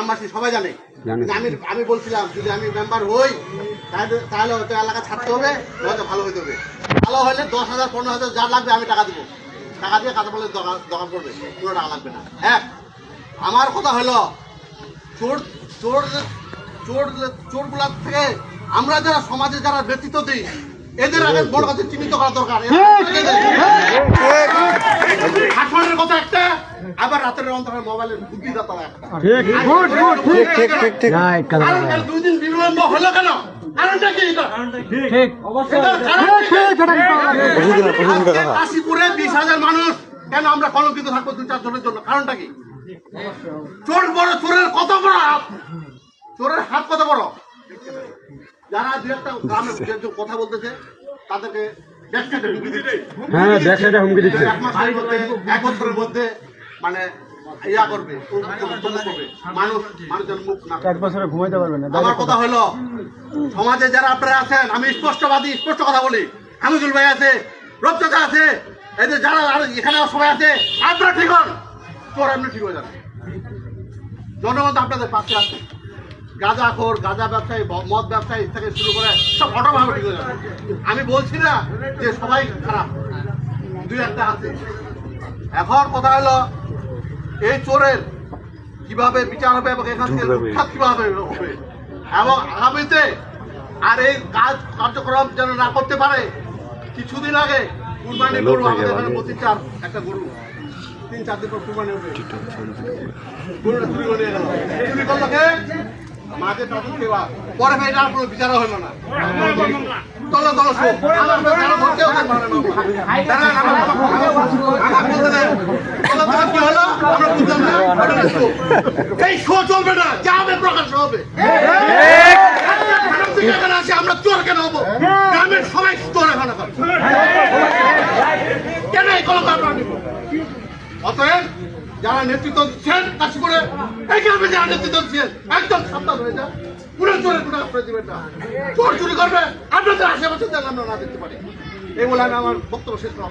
গ্রামবাসী সবাই জানে। আমি আমি বলছিলাম যদি আমি মেম্বার হই তাহলে তাহলে হয়তো এলাকা ছাড়তে হবে নয়তো ভালো হইতে হবে। ভালো হলে দশ হাজার পনেরো হাজার যা লাগবে আমি টাকা দেবো। টাকা দিয়ে কাঁচা বলে দোকান করবে কোনো টাকা লাগবে না। এক আমার কথা হলো চোর চোর চোর চোরগুলার থেকে আমরা যারা সমাজে যারা ব্যতীত দিই এদের আগে বড় কাছে চিহ্নিত করা দরকার। শাসনের কথা একটা আবার রাতের অন্তরে মোবাইলের বুদ্ধি দাতা ঠিক গুড গুড ঠিক ঠিক ঠিক ঠিক কারণ দুই দিন বিলম্ব হলো কেন? কারণটা কি? এটা? ঠিক এটার কারণ কি? প্রতিদিন আজকে কাশীপুরে বিশ হাজার মানুষ কেন আমরা কলঙ্কিত থাকব দু চার জনের জন্য? কারণটা কি? চোর বড় চোরের কত বড় হাত? চোরের হাত কত বড়? যারা দু একটা গ্রামে কথা বলতেছে তাদেরকে হ্যাঁ ব্যাকসাইডে হুমকি দিচ্ছে। এক মাসের মধ্যে এক বছরের মধ্যে মানে ইয়া করবে করবে মানুষ মানুষের মুখ না এক বছরে ঘুমাইতে পারবে না আমার কথা হলো সমাজে যারা আপনারা আছেন আমি স্পষ্টবাদী স্পষ্ট কথা বলি। হামিদুল ভাই আছে আছে এদের যারা আর এখানে সবাই আছে আপনারা ঠিক হন। তোর আপনি ঠিক হয়ে জনগণ আপনাদের পাশে আছে। গাঁজা খোর গাঁজা ব্যবসায়ী মদ ব্যবসায়ী থেকে শুরু করে সব অটোভাবে ঠিক হয়ে যাবে। আমি বলছি না যে সবাই খারাপ। দুই একটা আছে। এখন কথা হলো এই চোরের কীভাবে বিচার হবে এবং এখান থেকে উৎখাত কীভাবে হবে? এবং আগামীতে আর এই কাজ কার্যক্রম যেন না করতে পারে কিছুদিন আগে কুরবানি গরু আমাদের এখানে একটা গরু। তিন চার দিন পর কুরবানি হবে। গরুটা চুরি করে চুরি করল কে? মাঝে তাদের সেবা পরে ভাই এটার কোনো বিচার হলো না। শো আমার ধরতে আমার- আমার- বলতে কি হলো? আমরা বুঝলাম না। এই শো চলবে না। যা হবে। প্রকাশ হবে আমরা চোর কেন হব? গ্রামের সবাই চোর এখানে। কেন এই নিব? অতএব যারা নেতৃত্ব দিচ্ছেন কাজ করে গ্রামে যারা নেতৃত্ব দিচ্ছেন, একদম সাবধান হয়ে যান। পুরো চোরের কোনো আশ্রয় দিবেন না। চোর চুরি করবে, আপনাদের আশেপাশে যেন আমরা না দেখতে পারি। এই বলে আমি আমার বক্তব্য শেষ করলাম।